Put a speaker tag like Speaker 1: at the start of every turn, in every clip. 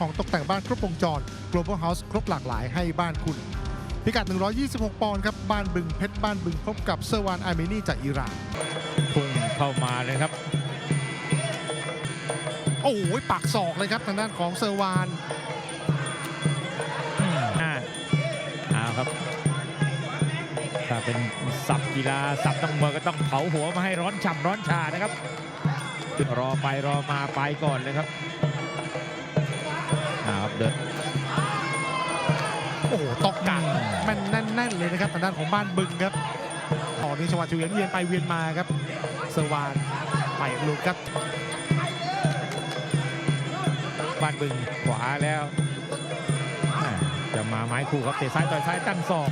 Speaker 1: ของตกแต่งบ้านครบวงจร Global House ครบหลากหลายให้บ้านคุณ พิกัด 126 ปอนด์ครับ บ้านบึงเพชรบ้านบึงพบกับเซอร์วานอาร์เมนีจากอิหร่าน
Speaker 2: พุ่งเข้ามาเลยครับ
Speaker 1: โอ้โหปากศอกเลยครับทางด้านของเซอร์วาน
Speaker 2: อ่าเอาครับถ้าเป็นสับกีฬาสับต้องมวยก็ต้องเผาหัวมาให้ร้อนฉ่ำร้อนชานะครับรอไปรอมาไปก่อนเลยครับ เอาครับเดิน
Speaker 1: โอ้โหตอกกังมันแน่นๆเลยนะครับทางด้านของบ้านบึงครับตอนนี้ชวัดเฉวียนเวียนไปเวียนมาครับเซอร์วานไปหลุดครับ
Speaker 2: บ้านบึงขวาแล้วอ่าจะมาไม้คู่ครับเตะซ้ายต่อยซ้ายตั้งศอก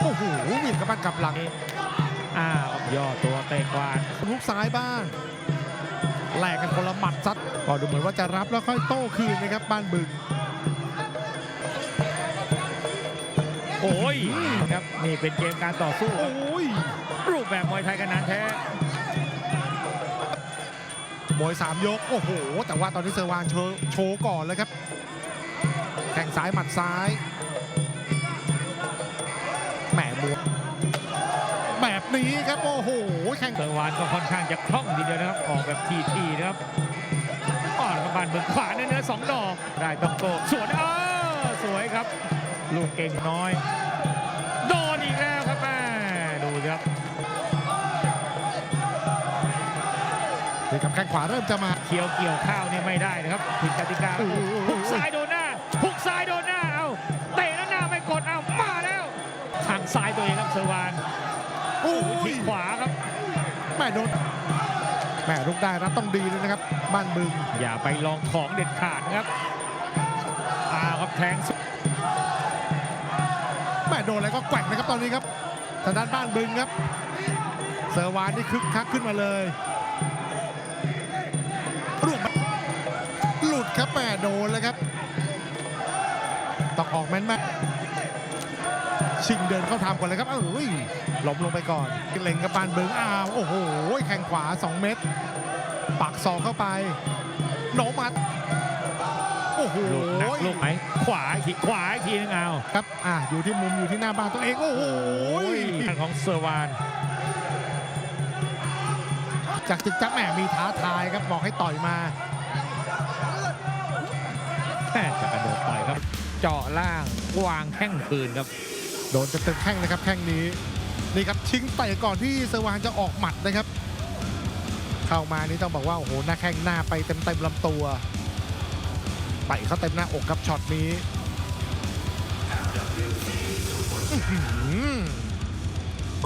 Speaker 1: โอ้โหเวียนกับบ้านกลับหลัง
Speaker 2: อ้าวย่อตัวเตะกวาด
Speaker 1: ลูกซ้ายบ้าง แลกกันคนละหมัดซัดก็ดูเหมือนว่าจะรับแล้วค่อยโต้คืนนะครับบ้านบึง
Speaker 2: โอ้ยครับนี่เป็นเกมการต่อสู้ครับ
Speaker 1: โอ้ย
Speaker 2: รูปแบบมวยไทยกันนานแท้
Speaker 1: มวยสามยก โอ้โห แต่ว่าตอนนี้เซอร์วานโชว์โชว์ก่อนเลยครับแข่งซ้ายหมัดซ้ายแหมมวยแบบ นี้ครับโอ้โหแข่ง
Speaker 2: เซอร์วานก็ค่อนข้างจะคล่องทีเดียวนะครับออกแบบทีทีๆนะครับอ่อนกับบานเบิกขวาเนื้อๆสองดอกได้ต้องโกสวนเออสวยครับ ลูกเก่งน้อยโดนอีกแล้วครับแม่ดูครับ
Speaker 1: นี่ครับแข้งขวาเริ่มจะมา
Speaker 2: เคียวเกี่ยวข้าวเนี่ยไม่ได้นะครับผิดกติกา
Speaker 1: โอ้โห
Speaker 2: หุกซ้ายโดนหน้าหุกซ้ายโดนหน้าเอาเตะแล้วหน้าไม่กดเอามาแล้วทางซ้ายตัวเองครับเซอร์วาน
Speaker 1: โอ้ย
Speaker 2: ทิ้งขวาครับ
Speaker 1: แม่โดนแม่ลุกได้รับต้องดีเลยนะครับ บ้านบึง
Speaker 2: อย่าไปลองของเด็ดขาดนะครับอาครับแทงสุด
Speaker 1: แม่โดนอะไรก็แกว่งนะครับตอนนี้ครับทางด้านบ้านบึงครับ เซอร์วานนี่คึกคักขึ้นมาเลยร่วงหลุดครับแม่โดนแล้วครับต้องออกแม่นแม่ ชิงเดินเข้าทำก่อนเลยครับเอ้ยหลบลงไปก่อนเล็งกับบ้านบึงอ้าวโอ้โหแข้งขวา 2 เม็ดปักศอกเข้าไปโนมัดโอ้โห
Speaker 2: ลูกหนักลูกไหนขวาอีกทีขวาอีกทีนึงเอา
Speaker 1: ครับอะอยู่ที่มุมอยู่ที่หน้าบ้านตัวเองโอ้โห
Speaker 2: ทางของเซอร์วาน
Speaker 1: จากจิกจักแหมมีท้าทายครับบอกให้ต่อยมา
Speaker 2: แค่จะกระโดดต่อยครับ เจาะล่างวางแข้งคืนครับ
Speaker 1: โดนเต็มๆแข้งเลยครับแข้งนี้นี่ครับชิงเตะก่อนที่เซอร์วานจะออกหมัดนะครับ เข้ามานี่ต้องบอกว่าโอ้โหหน้าแข้งหน้าไปเต็มๆลำตัวไปเข้าเต็มหน้าอกครับช็อตนี้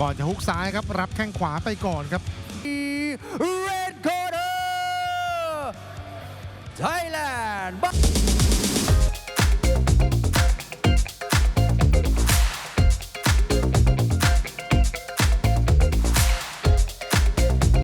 Speaker 1: ก่อนจะฮุกซ้ายครับ รับแข้งขวาไปก่อนครับ
Speaker 3: Red Corner Thailand